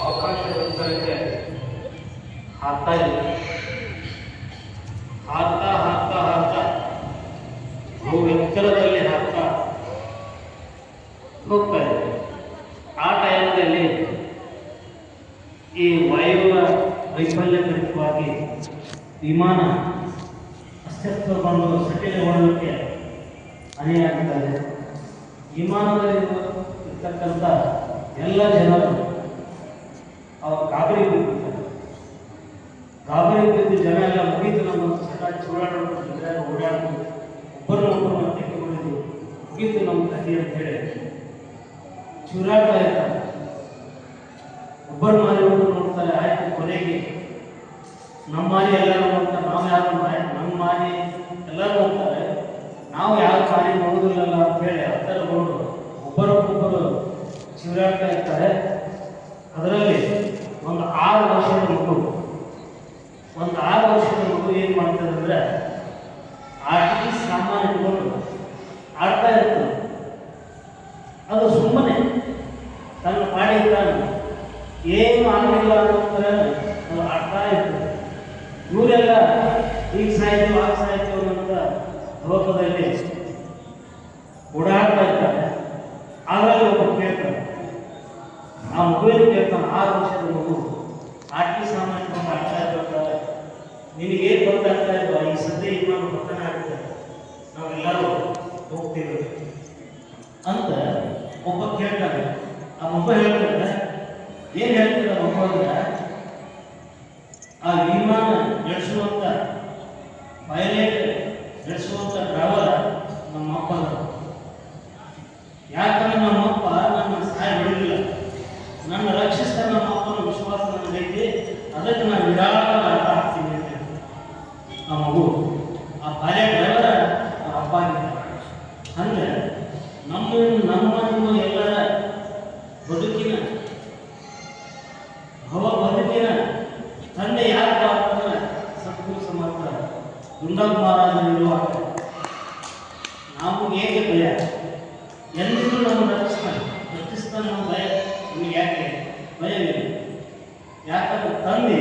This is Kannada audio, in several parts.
ಅವಕಾಶ ವಿಸ್ತರಣೆಗೆ ಹಾಕ್ತಾ ಇದೆ ಹಾಕ್ತಾ ಹಾಕ್ತಾ ಹಾಕ್ತಾ ಬಹು ಎತ್ತರದಲ್ಲಿ ಹೋಗ್ತಾ ಆ ಈ ವಾಯುವ ವೈಫಲ್ಯಕರವಾಗಿ ವಿಮಾನ ಅಸ್ತಿತ್ವಗೊಂಡು ಸಟಿಲಗೊಳ್ಳಲಿಕ್ಕೆ ಹಾನಿಯಾಗ್ತದೆ ವಿಮಾನದಲ್ಲಿ ಇರ್ತಕ್ಕಂಥ ಎಲ್ಲ ಜನರು ಅವರು ಗಾಬರಿ ಬಿದ್ದಿದ್ದಾರೆ ಗಾಬರಿ ಬಿದ್ದು ಜನ ಎಲ್ಲ ಮುಗಿತು. ನಮ್ಮ ಸಟ ಚೂಡಾಡ್ಬಿಟ್ಟಿದ್ರೆ ಓಡಾಡ್ಕೊಂಡು ಒಬ್ಬರನ್ನೊಬ್ಬರನ್ನ ತೆಗೆದುಕೊಂಡಿದ್ದು ಮುಗೀತು ನಮ್ಮ ಕಥೆ ಅಂತ ಹೇಳಿ. ಚೂರಾಡ್ತಾ ಇರ್ತಾರೆ. ಒಬ್ಬರು ಮಾರಿ ಒಬ್ಬರು ನೋಡ್ತಾರೆ, ಆಯ್ತು, ಕೊನೆಗೆ ನಮ್ಮ ಮಾರಿ ಎಲ್ಲರೂ ನೋಡ್ತಾರೆ. ನಾವು ಯಾರು ಮಾರಿ ನಮ್ಮ ಮಾರಿ ಎಲ್ಲರೂ ನೋಡ್ತಾರೆ. ನಾವು ಯಾರು ಕಾರ್ಯ ನೋಡುದಿಲ್ಲಲ್ಲ ಅಂತ ಹೇಳಿ ಹತ್ತರಗೊಂಡು ಒಬ್ಬರೊಬ್ಬರು ಚೂರಾಡ್ತಾ ಇರ್ತಾರೆ. ಅದರಲ್ಲಿ ಒಂದು ಆರು ವರ್ಷದ ಮಗು. ಒಂದು ಆರು ವರ್ಷದ ಮಗು ಏನು ಮಾಡ್ತದೆ ಅಂದರೆ ಆಟಿ ಸಾಮಾನು ಇಟ್ಕೊಂಡು ಆಡ್ತಾ ಇರ್ತದೆ. ಅದು ಸುಮ್ಮನೆ ತನ್ನ ಪಾಡಿಗೆ ತಾನು ಏನು ಆಗಲಿಲ್ಲ ಅಂತಂದರೆ ಅದು ಆಡ್ತಾ ಇರ್ತದೆ. ಲೋಕದಲ್ಲಿ ಓಡಾಡ್ತಾ ಇದ್ದಾರೆ. ಅದರಲ್ಲಿ ಒಬ್ಬ ಕೇಳ್ತಾರೆ. ಆ ಮೊಬೈಲ್ ಕೇಳ್ತಾನೆ ಆರು ವರ್ಷದ ಮಗು ಆಟಿ ಸಾಮಾನ್ಯ ಆಡ್ತಾ ಇರ್ಬೇಕಾದ್ರೆ ನಿನಗೆ ಏನು ಗೊತ್ತಾಗ್ತಾ ಇಲ್ವಾ? ಈ ಸದ್ಯ ಇನ್ನೊಂದು ಪತನ ಆಗುತ್ತೆ. ನಾವೆಲ್ಲರೂ ಹೋಗ್ತೀವಿ. ಅಂತ ಒಬ್ಬ ಕೇಳ್ತಾನೆ. ಆ ಮೊಬೈಲ್ ಹೇಳ್ತಾರೆ ಏನು ಹೇಳ್ತೀರ ಮೊಬೈಲ್ ಆ ವಿಮಾನ ನಡೆಸುವಂತ ಪೈಲಟ್ ನಡೆಸುವಂತ ಡ್ರೈವರ್ ನಮ್ಮ ಅಪ್ಪ ಯಾಕಂದ್ರೆ ನಮ್ಮ ಅಪ್ಪ ನನ್ನ ಸಹಾಯ ಬಿಡಲಿಲ್ಲ ನನ್ನ ರಕ್ಷಿಸ್ತ ನಮ್ಮ ಅಪ್ಪನ ವಿಶ್ವಾಸ ನನಗೈತಿ. ಅದಕ್ಕೆ ನಾನು ವಿರಾಳ ಆಟ ಹಾಕ್ತೀನಿ ಅಂತ ಆ ಮಗು, ಆ ಬಾಲ್ಯ ಡ್ರೈವರ್ ಆ ಅಪ್ಪ ಅಂದ್ರೆ ನಮ್ಮ ನಮ್ಮ, ನಿಮ್ಮ ಎಲ್ಲರ ರಕ್ಷಿಸ್ತಾನೆ ನಮ್ಮ ಭಯ, ನಮಗೆ ಯಾಕೆ? ಭಯವಿಲ್ಲ ಯಾಕಂದ್ರೆ ತಂದೆ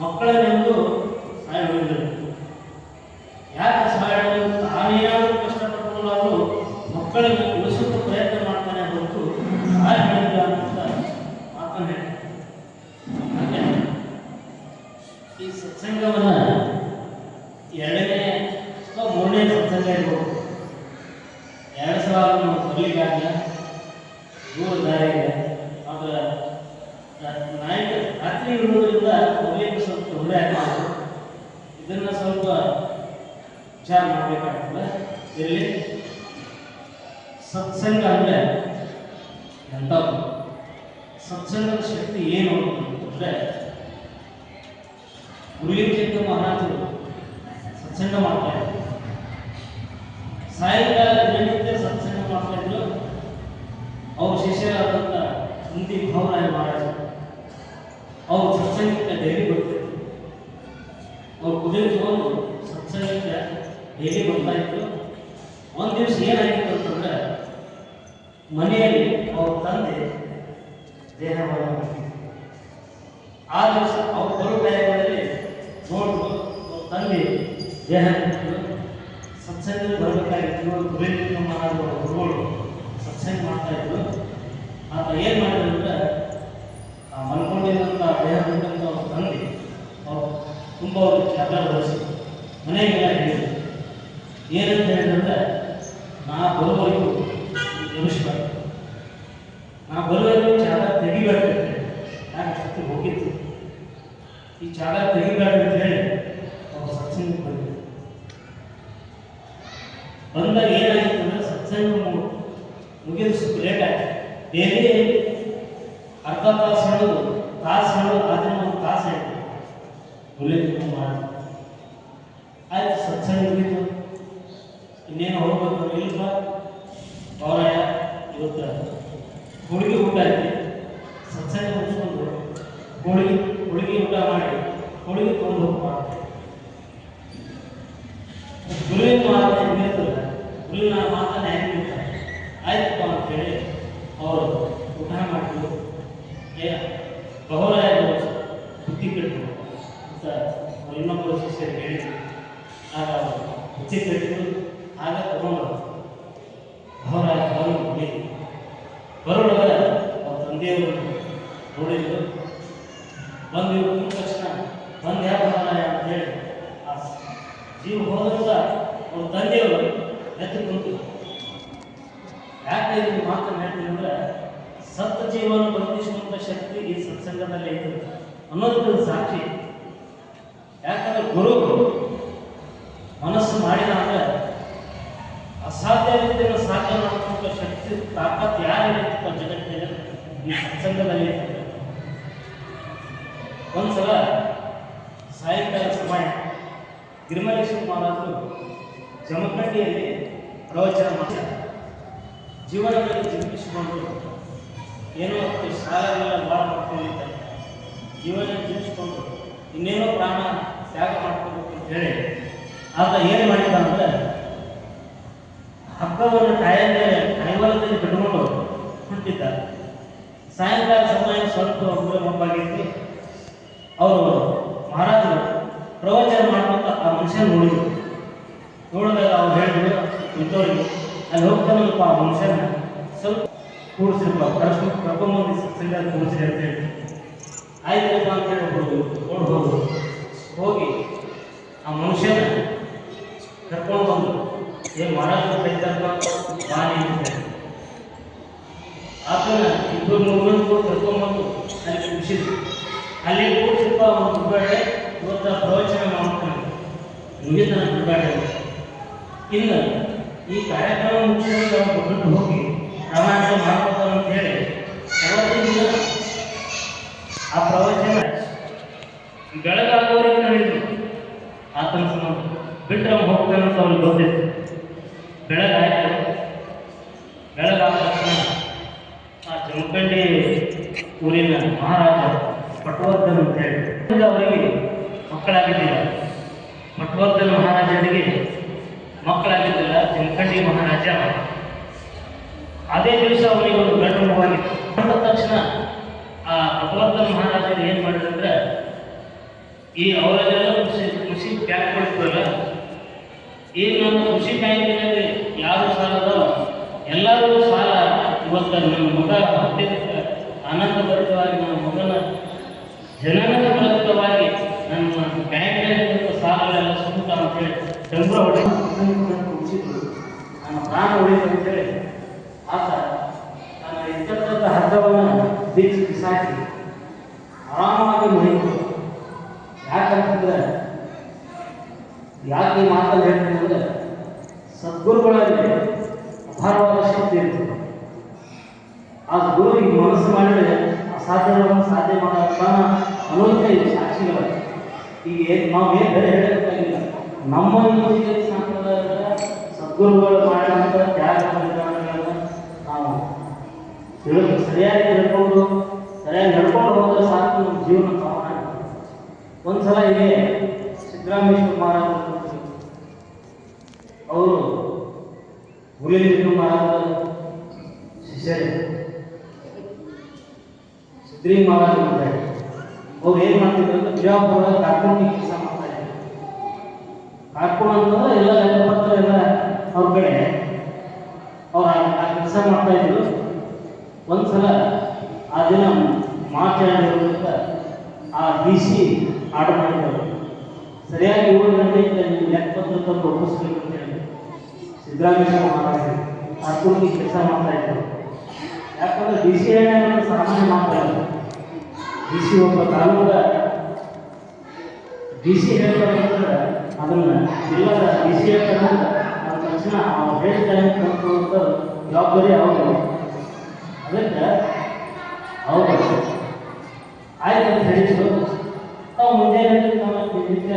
ಮಕ್ಕಳನ್ನೆಂದು ಸಹಾಯ ಮಾಡಿದ್ರು. ಯಾಕೆ ಸಹಾಯ ತಾನೇನಾದರೂ ಕಷ್ಟಪಟ್ಟರು ಮಕ್ಕಳನ್ನು ಉಳಿಸೋಕೆ ಪ್ರಯತ್ನ ಮಾಡ್ತಾನೆ ಹೊರತು ಸಹಾಯ ಮಾಡಿಲ್ಲ ಅಂತ ಮಾತನ್ನು ಈ ಸತ್ಸಂಗವನ್ನ ಎರಡನೇ ಅಥವಾ ಮೂರನೇ ಸತ್ಸಂಗ ಇರ್ಬೋದು. ಎರಡು ಸಾವಿರ ಬರ್ಲಿಕ್ಕಾಗಲ್ಲ ದೂರ ದಾರಿ ಇದೆ. ಆದ್ರೆ ನಾಯಕ ರಾತ್ರಿ ಇರುವುದರಿಂದ ಮೊದಲಿಗೆ ಸ್ವಲ್ಪ ತೊಂದರೆ ಆಗ್ತದೆ ಇದನ್ನ ಸ್ವಲ್ಪ ವಿಚಾರ ಮಾಡಬೇಕಾಗ್ತದೆ. ಇಲ್ಲಿ ಸತ್ಸಂಗ ಅಂದ್ರೆ ಎಂಥದ್ದು? ಸತ್ಸಂಗದ ಶಕ್ತಿ ಏನು ಅಂತಂದ್ರೆ ಗುರುಲಿಂಗ ಮಹಾರಾಜರು ಸತ್ಸಂಗ ಮಾಡ್ತಾರೆ ಸಾಯಂಕಾಲ ದಿನನಿತ್ಯ ಸತ್ಸಂಗ ಮಾಡ್ತಾ ಇದ್ರು ಅವ್ರ ಶಿಷ್ಯರಾದಂಥ ಸುಂದಿ ಭವರಾಯ ಮಹಾರಾಜ. ಅವರು ಸತ್ಸಂಗಕ್ಕೆ ಡೈಲಿ ಬರ್ತಿದ್ರು. ಅವ್ರು ಕುದುರೆ ತಗೊಂಡು ಸತ್ಸಂಗಕ್ಕೆ ಡೈಲಿ ಬರ್ತಾ ಇದ್ರು. ಒಂದು ದಿವಸ ಏನಾಗಿತ್ತು ಅಂತಂದ್ರೆ, ಮನೆಯಲ್ಲಿ ಅವ್ರ ತಂದೆ ದೇಹ ಆ ದಿವಸ ಅವ್ರು ಬರೋ ಟೈಮಲ್ಲಿ ನೋಡ್ರು, ಅವ್ರ ತಂದೆ ದೇಹ ಸತ್ಸಂಗ ಬರಬೇಕಾಗಿತ್ತು ಗುರುವಿನ ಮಹಾರಾಜರು ಗುರುಗಳು ಸತ್ಸಂಗ ಮಾಡ್ತಾ ಇದ್ರು. ಆತ ಏನು ಮಾಡಿದ್ರು ಆ ಮಲ್ಕೊಂಡಿರುವಂಥ ದೇಹ ಬಿಟ್ಟಂಥ ಅವ್ರ ತಂದೆ ಅವ್ರು ತುಂಬ ಅವ್ರಿಗೆ ಜಾಗ ಬಳಸಿದ್ರು ಮನೆಗೆಲ್ಲ ಹೇಳಿದ್ರು. ಏನಂತ ಹೇಳಿದ್ರೆ ನಾ ಬರುವವರೆಗೂ ಎಬ್ಬಿಸ್ಬಾರ್ದು ನಾ ಬರುವವರೆಗೂ ಜಾಗ ತೆಗಿಬೇಡ ಯಾಕೆ ಶಕ್ತಿ ಹೋಗಿತ್ತು ಈ ಜಾಗ ತೆಗಿಬೇಡ ಅಂತ ಹೇಳಿ ಅವ್ರು ಬಂದಾಗ ಏನಾಗಿತ್ತು ಅಂದ್ರೆ ಸತ್ಸಂಗ ಮು- ಮುಗಿದು ಸ್ವಲ್ಪ ಲೇಟ್ ಡೈಲಿ ಅರ್ಧ ತಾಸು ಹೇಳೋದು ತಾಸು ಹೇಳೋದು ಆದರೆ ಒಂದು ತಾಸು ಹೇಳ್ತೀವಿ ಗುರುಲಿಂಗ ಮಾಡಿ. ಆಯ್ತು, ಸತ್ಸಂಗ ಮುಗೀತು. ಇನ್ನೇನು ಹೋಗ್ಬೇಕು ಇಲ್ಪ ಅವರಾಯ ಇವತ್ತು ಹೋಳಿಗೆ ಊಟ ಐತಿ ಸತ್ಸಂಗ ಮುಗಿಸ್ಕೊಂಡು ಹೋಳಿಗೆ ಹೋಳಿಗೆ ಊಟ ಮಾಡಿ, ಹೋಳಿಗೆ ತೊಗೊಂಡು ಮಾಡ್ತೀವಿ ಗುರುವಿನ ಮಾತನ್ನ ಹೆಂಗಿರ್ತಲ್ಲ ಗುರುವಿನ ಮಾತನ್ನ ಅವರು ಊಟ ಮಾಡಿದ್ರು ಬಹಳಾಯ ಬುದ್ಧಿ ಕಟ್ಟಿದ್ರು ಅಂತ ಅವ್ರು ಇನ್ನೊಬ್ಬರು ಶಿಷ್ಯರಿಗೆ ಹೇಳಿದ್ರು ಆಗ ಅವರು ಬುದ್ಧಿ ಕಟ್ಟಿದ್ರು ಆಗ ತಗೊಂಡು ಬಹಳಾಯ ಬರಲು ಬಂದಿದ್ರು ಬರುವಾಗ ಅವ್ರ ತಂದೆಯವರು ನೋಡಿದ್ರು ಬಂದು ಇವ್ರು ತಕ್ಷಣ ಬಂದು ಯಾವ ಅಂತ ಹೇಳಿ ಆ ಜೀವ ಹೋದಾಗ ಅವ್ರ ತಂದೆಯವರು ಎದ್ದು ಕುಂತಿದ್ರು ಹೇಳ್ತೀನಿ ಅಂದ್ರೆ ಸತ್ತ ಜೀವನ ಬದುಕಿಸುವಂತ ಶಕ್ತಿ ಈ ಸತ್ಸಂಗದಲ್ಲಿ ಇದೆ ಅನ್ನೋದಕ್ಕೆ ಸಾಕ್ಷಿ. ಯಾಕಂದ್ರೆ ಗುರು ಮನಸ್ಸು ಮಾಡಿದಾಗ ಅಸಾಧ್ಯ ರೀತಿಯನ್ನು ಸಾಧ್ಯ ಮಾಡುವಂತ ಶಕ್ತಿ, ತಾಕತ್ ಯಾರಿಗಿರ್ತಪ್ಪ ಜಗತ್ತಿನಲ್ಲಿ ಈ ಸತ್ಸಂಗದಲ್ಲಿ. ಒಂದ್ಸಲ ಸಾಯಂಕಾಲ ಸಮಯ ಗಿರಿಮಲೇಶ್ವರ ಮಹಾರಾಜರು ಜಮಖಂಡಿಯಲ್ಲಿ ಪ್ರವಚನ ಮಾಡ್ತಾರೆ. ಜೀವನದಲ್ಲಿ ಜೀವಿಸಿಕೊಂಡು ಏನೋ ಸಾಲಗಳೆಲ್ಲ ಭಾಳ ಮಾಡ್ಕೊಂಡಿರ್ತಾರೆ ಜೀವನ ಜೀವಿಸಿಕೊಂಡು ಇನ್ನೇನೋ ಪ್ರಾಣ ತ್ಯಾಗ ಮಾಡ್ಕೋಬೇಕು ಅಂತ ಹೇಳಿ ಆತ ಏನು ಮಾಡಿದ ಅಂದರೆ ಹಗ್ಗವನ್ನು ಮೇಲೆ ಕೈವಲದಲ್ಲಿ ಬಿಟ್ಕೊಂಡು ಹೊಂಟಿದ್ದ ಸಾಯಂಕಾಲ ಸಮಯ ಸ್ವಲ್ಪ ಒಬ್ಬರು ಮಬ್ಬಾಗಿತ್ತು ಅವರು ಮಹಾರಾಜರು ಪ್ರವಚನ ಮಾಡ್ಕೊಂತ ಆ ಮನುಷ್ಯ ನೋಡಿದ್ರು. ನೋಡಿದಾಗ ಅವ್ರು ಹೇಳಿದ್ರು ಇದ್ದವರಿಗೆ ಅಲ್ಲಿ ಹೋಗ್ತಾನಲ್ಪ ಆ ಮನುಷ್ಯನ. ಸ್ವಲ್ಪ ಕೂಡಿಸಿರ್ಪ ಕರ್ಸ್ಕೊಂಡು ಕರ್ಕೊಂಬಂದು ಸತ್ಸಂಗ ಕೂಡಿಸ್ರಿ ಅಂತ ಹೇಳಿ. ಆಯ್ತಪ್ಪ ಅಂತ ಹೇಳಿ ಹೋದ್ರು ನೋಡಿ ಹೋದ್ರು ಹೋಗಿ, ಆ ಮನುಷ್ಯನ ಕರ್ಕೊಂಡು ಬಂದು, ಏನು ಮಹಾರಾಜರು ಕೈತಪ್ಪ ಬಾನಿ ಅಂತ ಆತನ ಇಬ್ಬರು ಮೂರು ಕೂಡ ಕರ್ಕೊಂಡ್ಬಂದು ಅಲ್ಲಿ ಖುಷಿದ್ರು ಅಲ್ಲಿ ಕೂಡಿಸಿಪ್ಪ ಒಂದು ಬಿಡಬೇಡ ಇವತ್ತ ಪ್ರವಚನ ಮಾಡ್ತಾನೆ. ಮುಗಿದ ಬಿಡಬೇಡ ಇನ್ನು ಈ ಕಾರ್ಯಕ್ರಮ ಅವ್ರು ಬಿಟ್ಟು ಹೋಗಿ ಪ್ರವಾಸ ಮಾಡ್ಕೊತಾರೆ ಅಂತ ಹೇಳಿ ಅವತ್ತಿನ ಆ ಪ್ರವಚನ ಬೆಳಗಾಗುವವರೆಗೆ ನಡೆಯಿತು ಆತನ ಸಂಬಂಧ ಬಿಟ್ಟರೆ ಹೋಗ್ತಾನೆ ಅಂತ ಅವ್ರಿಗೆ ಗೊತ್ತಿತ್ತು. ಬೆಳಗಾಯ್ತು. ಬೆಳಗಾದ ತಕ್ಷಣ ಆ ಜಮಖಂಡಿ ಊರಿನ ಮಹಾರಾಜ ಪಟವರ್ಧನ್ ಅಂತ ಹೇಳಿ ಅವರಿಗೆ ಮಕ್ಕಳಾಗಿದ್ದಿಲ್ಲ ಪಟವರ್ಧನ್ ಮಹಾರಾಜರಿಗೆ ಮಕ್ಕಳಾಗಿದ್ದಿಲ್ಲ ಜಮಖಂಡಿ ಮಹಾರಾಜ ಅದೇ ದಿವಸ ಅವನಿಗೆ ಒಂದು ಗಂಡು ಮಗುವಾಗಿತ್ತು ತಕ್ಷಣ ಆ ಪಟವರ್ಧನ ಮಹಾರಾಜರು ಏನು ಮಾಡಿದ್ರೆ ಈ ಅವರೆಲ್ಲ ಕೃಷಿ ಕೃಷಿ ಬ್ಯಾಂಕ್ ಈಗ ನಮ್ಮ ಕೃಷಿ ಬ್ಯಾಂಕಿನಲ್ಲಿ ಯಾರು ಸಾಲದ, ಎಲ್ಲರೂ ಸಾಲ. ಇವತ್ತು ನಮ್ಮ ಮಗ ಅತ್ಯಂತ ಆನಂದಭರಿತವಾಗಿ ನಮ್ಮ ಮಗನ ಜನನ ಸಾಲಗಳೆಲ್ಲ ಸುತ್ತ ಡಂಬರ ಹೊಡೆ ನನ್ನ ಪ್ರಾಣ ಅಂತೇಳಿ ಆತ ನನ್ನ ಇದ್ದಕ್ಕಂಥ ಹಗ್ಗವನ್ನು ಬೀಚ್ ಬಿಸಾಕಿ ಆರಾಮಾಗಿ ಮುಗಿತು ಯಾಕಂತಂದ್ರೆ ಯಾಕೆ ಈ ಮಾತನ್ನು ಹೇಳ್ತೀನಿ ಅಂದರೆ ಸದ್ಗುರುಗಳಲ್ಲಿ ಅಪಾರವಾದ ಶಕ್ತಿ ಇರ್ತದೆ ಆ ಗುರುವಿಗೆ ಮನಸ್ಸು ಮಾಡಿದರೆ ಅಸಾಧ್ಯವನ್ನು ಸಾಧ್ಯ ಮಾಡೋಣ ಅನ್ನೋದಕ್ಕೆ ಇದು ಸಾಕ್ಷಿಗಳ ಈಗ ನಾವು ಏನು ಬೇರೆ ಹೇಳಬೇಕಾಗಿಲ್ಲ ನಮ್ಮ ಈ ಸಂಪ್ರದಾಯದ ಸದ್ಗುರುಗಳು ಮಾಡಿದಂಥ ತ್ಯಾಗ ಬಲಿದಾನಗಳನ್ನು ನಾವು ತಿಳಿದು ಸರಿಯಾಗಿ ತಿಳ್ಕೊಂಡು, ಸರಿಯಾಗಿ ನಡ್ಕೊಂಡು ಹೋದರೆ ಸಾಕು ನಮ್ಮ ಜೀವನ ಪಾವನ ಒಂದ್ಸಲ ಇದೆ ಸಿದ್ದರಾಮೇಶ್ವರ ಮಹಾರಾಜ ಅವರು ಹುಲಿಲಿಂಗ ಮಹಾರಾಜ ಶಿಷ್ಯರು. ಸಿದ್ರಿ ಮಹಾರಾಜ ಅಂತ ಹೇಳಿ ಅವ್ರು ಏನು ಮಾಡ್ತಿದ್ರು ಅಂದ್ರೆ ಬಿಜಾಪುರದ ಕಾರ್ಕುಂಡಿ ಕಾರ್ಕುಣ ಅಂತಂದ್ರೆ ಎಲ್ಲ ಲೆಕ್ಕಪತ್ರ ಎಲ್ಲ ಅವ್ರ ಕಡೆ ಅವ್ರು ಆ ಕೆಲಸ ಮಾಡ್ತಾ ಇದ್ರು. ಒಂದ್ಸಲ ಆ ದಿನ ಮಾರ್ಚ್ ಅಂತ ಆ ಡಿ ಸಿ ಆರ್ಡರ್ ಮಾಡಿದ್ರು. ಸರಿಯಾಗಿ ಏಳು ಗಂಟೆಯಿಂದ ನೀವು ಲೆಕ್ಕಪತ್ರ ತಂದು ಒಪ್ಪಿಸ್ಬೇಕು ಅಂತ ಹೇಳಿ ಸಿದ್ದರಾಮೇಶ್ವರ ಮಹಾರಾಜರು ಹಾಕೊಂಡು ಕೆಲಸ ಮಾಡ್ತಾ ಇದ್ರು. ಯಾಕಂದ್ರೆ ಡಿ ಸಿ ಸಾಮಾನ್ಯ ಮಾತಾಡಲ್ಲ ಡಿ ಸಿ ಒಬ್ಬ ತಾಲೂಕ ಡಿ ಸಿ ಹೇಳ್ಬೇಕಂದ್ರೆ ಅದನ್ನ ಇಲ್ಲದ ಡಿ ಸಿ ಹೇಳ್ಬೇಕಂದ್ರೆ ಅದ ತಕ್ಷಣ ಟೈಮ್ ಅಂತ ಜವಾಬ್ದಾರಿ ಅವರು ಅದಕ್ಕೆ ಹೌದು ಆಯ್ತು ಅಂತ ಹೇಳಿದ್ರು. ತಾವು ಮುಂಜಾನೆ ನಮ್ಮ ನಿತ್ಯ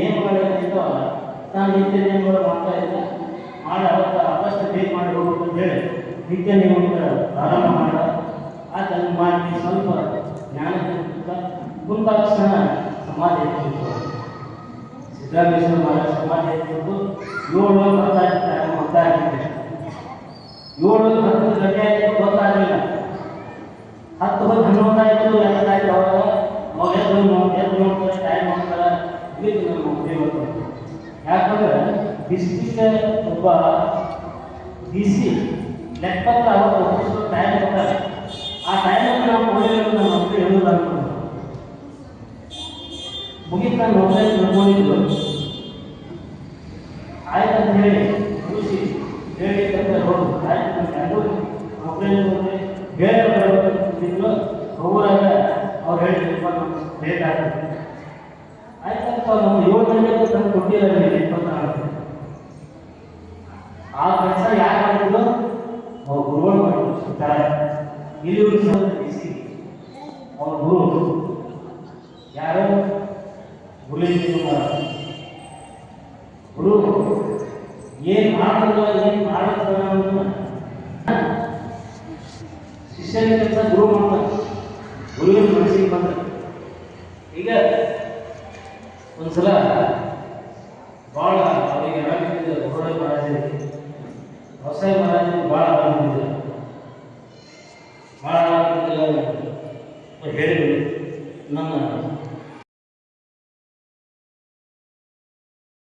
ನೇಮಗಳು ಇರ್ತಾವಲ್ಲ ನಾನು ನಿತ್ಯ ನೇಮಗಳು ಮಾಡ್ತಾ ಇದ್ದೆ ಮಾಡಿ, ಅವತ್ತು ಆದಷ್ಟು ಬೇಗ ಮಾಡಿ ಹೋಗ್ಬೇಕು ಅಂತ ಹೇಳಿ ನಿತ್ಯ ನೇಮಕ ಪ್ರಾರಂಭ ಮಾಡ. ಆತ ಮಾಡಿ ಸ್ವಲ್ಪ ಜ್ಞಾನ ಕುಂತ ತಕ್ಷಣ ಸಮಾಧಿ ಎತ್ತಿತ್ತು ಸಿದ್ದರಾಮೇಶ್ವರ ಮಹಾರಾಜ ಸಮಾಧಿ ಎತ್ತಿದ್ದು ಏಳು ಹತ್ತಾಯ್ತು ಗೊತ್ತಾಗಿತ್ತು ಏಳು ಹತ್ತು ಗಂಟೆ ಆಯ್ತು ಗೊತ್ತಾಗಲಿಲ್ಲ ಹತ್ತು ಹೊತ್ತು ಹನ್ನೊಂದು ಆಯ್ತು ಎರಡಾಯ್ತು ಅವಾಗ ಅವಾಗ ಎದ್ದು ನೋಡಿ ಎದ್ದು ನೋಡ್ತಾರೆ ಟೈಮ್ ನೋಡ್ತಾರೆ ಇದು ನಮ್ಮ ಇವತ್ತು ಡಿಸ್ಟಿಕ್ ಒಬ್ಬ ಡಿ ಸಿ ಲೆಕ್ಕಪತ್ರ ಅವತ್ತು ಒಪ್ಪಿಸೋ ಟೈಮ್ ಕೊಟ್ಟಾರೆ ಆ ಟೈಮಲ್ಲಿ ನಾವು ಕೊಡಲಿಲ್ಲ ನಮ್ಮ ಮಕ್ಕಳು ಹೇಳೋದಾಗ್ತದೆ ಮುಗಿತ ನಾನು ಮೊಬೈಲ್ ನೋಡ್ಕೊಂಡಿದ್ದು ಆಯ್ತು ಅಂತ ಹೇಳಿ ಖುಷಿ ಹೇಳಿ ಅಂತ ನೋಡು ಆಯ್ತು ಅಂತ ಯಾರು ಮೊಬೈಲ್ ನೋಡಿ ಹೇಳಿ ಬರ್ಬೇಕಂತಿದ್ರು ಊರಾಗ ಅವ್ರು ಹೇಳಿದ್ರಪ್ಪ ನಮ್ಗೆ ಲೇಟ್ ಆಗ್ತದೆ ಆಯ್ತಪ್ಪ ನಮ್ಮ ಏಳು ಗಂಟೆಗೆ ತಂದು ಕೊಟ್ಟಿದ್ದಾರೆ ಇಪ್ಪತ್ನಾಲ್ಕು ಆ ಕೆಲಸ ಯಾರು ಮಾಡಿದ್ರು ಅವ್ರ ಗುರುಗಳು ಮಾಡಿದ್ರು ಸುತ್ತಾರ ಇಲ್ಲಿ ಬಿಸಿ ಅವ್ರ ಗುರು ಯಾರು ಗುರುಲಿಂಗ ಗುರು ಏನ್ ಮಾಡಿದ್ರು ಏನ್ ಮಾಡಿದ್ರು ಅನ್ನೋದನ್ನ ಶಿಷ್ಯನ ಕೆಲಸ ಗುರು ಮಾಡ್ತಾರೆ ಗುರುವಿನ ಮನಸ್ಸಿಗೆ ಬಂದ ಈಗ ಒಂದ್ಸಲ ಭಾಳ ಅವರಿಗೆ ಏನಾಗ್ತಿದೆ ಹೊರಡೆ ಮಹಾರಾಜರಿಗೆ ಹೊಸ ಮಹಾರಾಜರಿಗೆ ಭಾಳ ಆಗಿದ್ದಿಲ್ಲ ಭಾಳ ಆಗಿದ್ದಿಲ್ಲ ಹೇಳಿದ್ರು ನನ್ನ